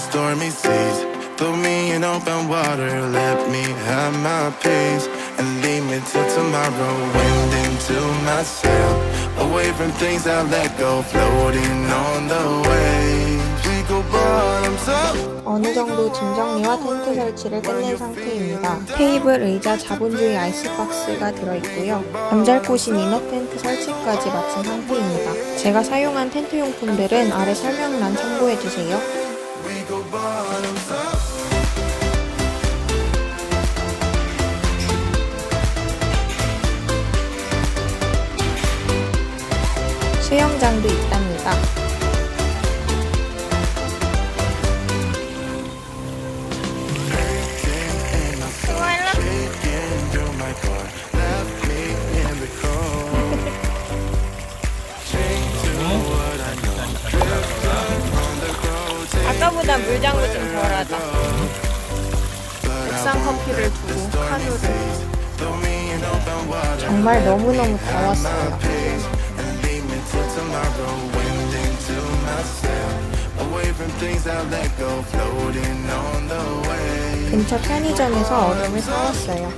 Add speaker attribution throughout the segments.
Speaker 1: stormy seas. Throw me in open water, let me have my peace. And leave me till tomorrow, wind into my sail. Away from things I let go, floating on the waves. We go bottoms up.
Speaker 2: 어느 정도 짐 정리와 텐트 설치를 끝낸 상태입니다. 테이블, 의자, 자본주의 아이스박스가 들어있고요. 잠잘 곳인 이너 텐트 설치까지 마친 상태입니다. 제가 사용한 텐트 용품들은 아래 설명란 참고해주세요. 수영장도 있답니다. 아까보다 물장구 좀 덜하다. 옥상 커피를 두고
Speaker 1: water,
Speaker 2: 정말 너무너무 더웠어요. 근처 편의점에서 얼음을 사왔어요.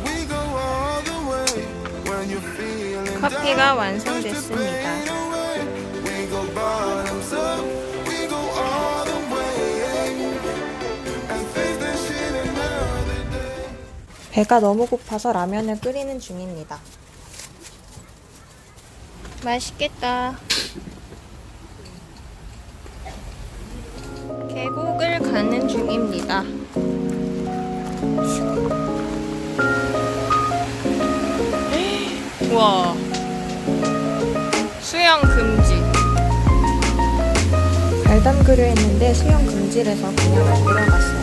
Speaker 2: 커피가 완성됐습니다. 배가 너무 고파서 라면을 끓이는 중입니다. 맛있겠다. 계곡을 가는 중입니다. 우와. 수영 금지. 발 담그려 했는데 수영 금지래서 그냥 안 들어갔어요.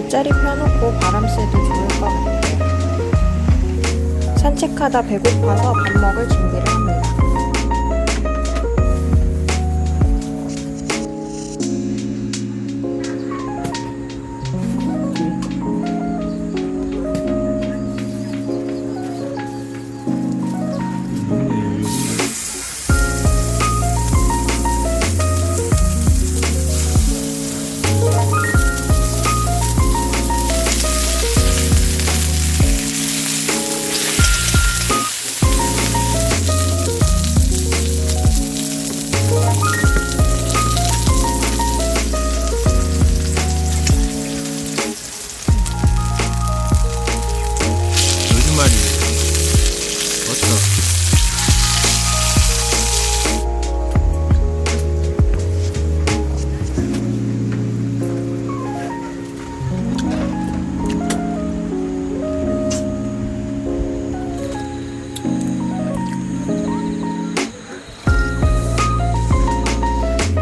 Speaker 2: 돗자리 펴놓고 바람 쐬도 좋을 것 같아요. 산책하다 배고파서 밥 먹을 준비를 합니다.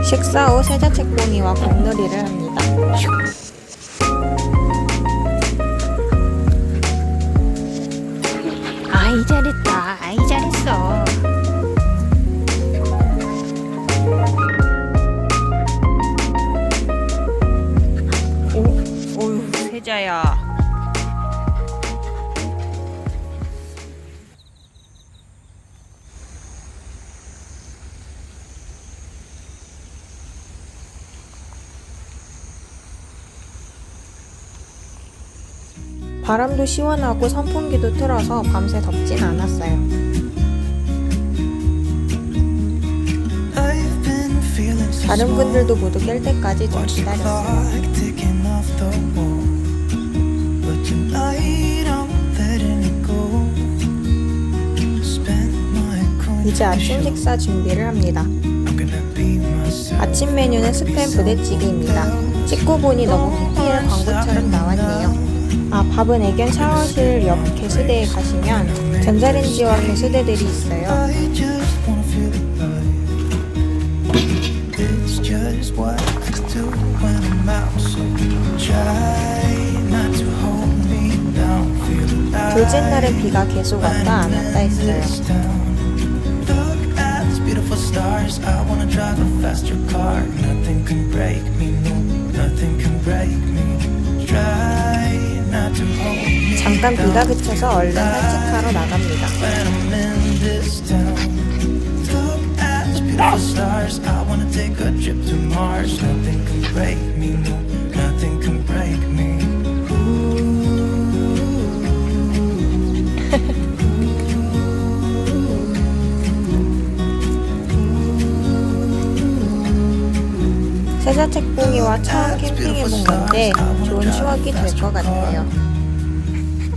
Speaker 2: 식사 후 세자책봉이와 공놀이를 합니다. 아이 잘했다. 아이 잘했어. 바람도 시원하고 선풍기도 틀어서 밤새 덥진 않았어요.
Speaker 3: I've been feeling so
Speaker 2: 다른. 분들도 모두 깰 때까지 좀 기다렸어요. 이제 아침 식사 준비를 합니다. 아침 메뉴는 스팸 부대찌개입니다. 찍고 보니 너무 PPL 광고처럼 나왔네요. 아, 밥은 애견 샤워실 옆 개수대에 가시면 전자레인지와 개수대들이 있어요. 둘째 날은 비가 계속 왔다 안 왔다 했어요. 잠깐 비가. 그쳐서 얼른 산책하러 나갑니다.
Speaker 3: When I'm in this town. Look at these beautiful beautiful stars. I wanna take a trip to Mars. Nothing can break me, no, nothing can break me.
Speaker 2: 세자 책봉이와 처음 캠핑해본 건데 좋은 추억이 될 것 같아요.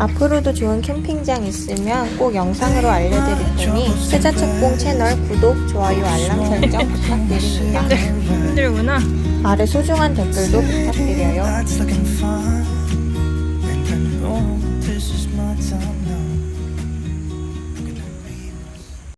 Speaker 2: 앞으로도 좋은 캠핑장 있으면 꼭 영상으로 알려드릴 테니 세자 책봉 채널 구독, 좋아요, 알람 설정 부탁드립니다.
Speaker 4: 힘들구나.
Speaker 2: 아래 소중한 댓글도 부탁드려요.